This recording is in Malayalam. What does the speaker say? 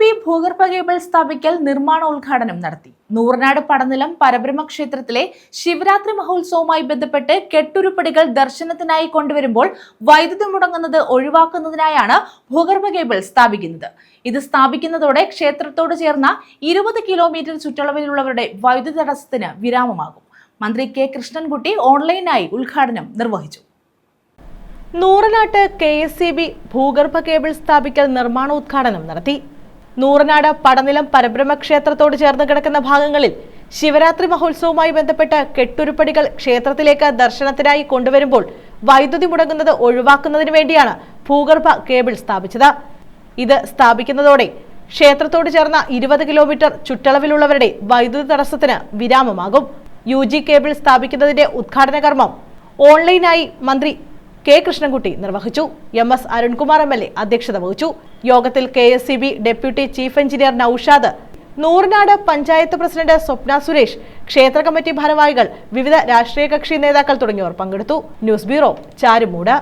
ബി ഭൂഗർഭ കേബിൾ സ്ഥാപിക്കൽ നിർമ്മാണോദ്ഘാടനം നടത്തി. നൂറനാട് പടനിലം പരബ്രഹ്മ ക്ഷേത്രത്തിലെ ശിവരാത്രി മഹോത്സവവുമായി ബന്ധപ്പെട്ട് കെട്ടുരുപ്പടികൾ ദർശനത്തിനായി കൊണ്ടുവരുമ്പോൾ വൈദ്യുതി മുടങ്ങുന്നത് ഒഴിവാക്കുന്നതിനായാണ് ഭൂഗർഭ കേബിൾ സ്ഥാപിക്കുന്നത്. ഇത് സ്ഥാപിക്കുന്നതോടെ ക്ഷേത്രത്തോട് ചേർന്ന ഇരുപത് കിലോമീറ്റർ ചുറ്റളവിലുള്ളവരുടെ വൈദ്യുതി തടസ്സത്തിന് വിരാമമാകും. മന്ത്രി കെ കൃഷ്ണൻകുട്ടി ഓൺലൈനായി ഉദ്ഘാടനം നിർവഹിച്ചു. നൂറനാട്ട് കെ എസ് സി ബി ഭൂഗർഭ കേബിൾ സ്ഥാപിക്കൽ നിർമ്മാണോദ്ഘാടനം നടത്തി. നൂറനാട് പടനിലം പരബ്രഹ്മ ക്ഷേത്രത്തോട് ചേർന്ന് കിടക്കുന്ന ഭാഗങ്ങളിൽ ശിവരാത്രി മഹോത്സവവുമായി ബന്ധപ്പെട്ട് കെട്ടുരുപ്പടികൾ ക്ഷേത്രത്തിലേക്ക് ദർശനത്തിനായി കൊണ്ടുവരുമ്പോൾ വൈദ്യുതി മുടങ്ങുന്നത് ഒഴിവാക്കുന്നതിന് വേണ്ടിയാണ് ഭൂഗർഭ കേബിൾ സ്ഥാപിച്ചത്. ഇത് സ്ഥാപിക്കുന്നതോടെ ക്ഷേത്രത്തോട് ചേർന്ന ഇരുപത് കിലോമീറ്റർ ചുറ്റളവിലുള്ളവരുടെ വൈദ്യുതി തടസ്സത്തിന് വിരാമമാകും. യു കേബിൾ സ്ഥാപിക്കുന്നതിന്റെ ഉദ്ഘാടന കർമ്മം ഓൺലൈനായി മന്ത്രി കെ കൃഷ്ണൻകുട്ടി നിർവഹിച്ചു. M S Arunkumar M L A അധ്യക്ഷത വഹിച്ചു. യോഗത്തിൽ K S C B deputy chief engineer Noushad Nooranad panchayat president Swapna Suresh ക്ഷേത്ര കമ്മിറ്റി ഭാരവാഹികൾ വിവിധ രാഷ്ട്രീയ കക്ഷി നേതാക്കൾ തുടങ്ങിയവർ പങ്കെടുത്തു. News bureau Charummood.